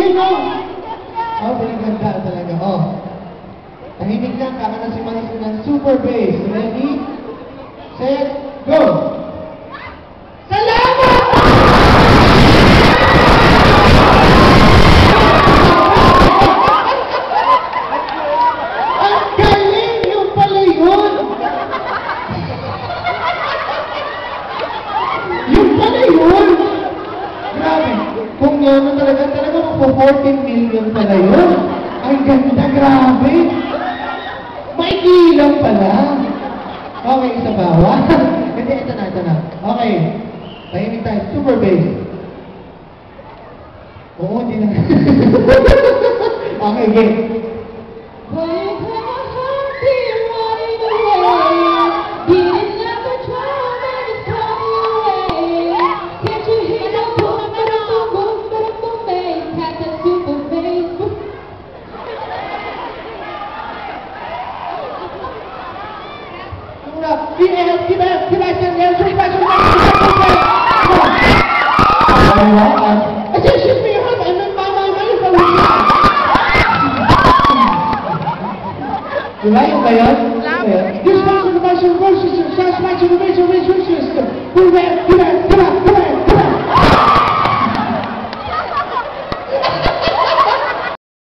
Oh, pinaganda talaga. Oh. Tahimik lang, kaka na si Manis ng super bass. Ready? Set, go! Yun! Yun! Kung na talaga, talaga 14 million pala yun. Ang ganda, grabe! Maikilang pala. Okay, isa. One. Hindi, ito na, ito na. Okay. Tahimik tayo. Super bass. Oo, hindi na. okay, game. 你来一个人，一个人，你上次的班是二十九，上次班是二十九，二十九。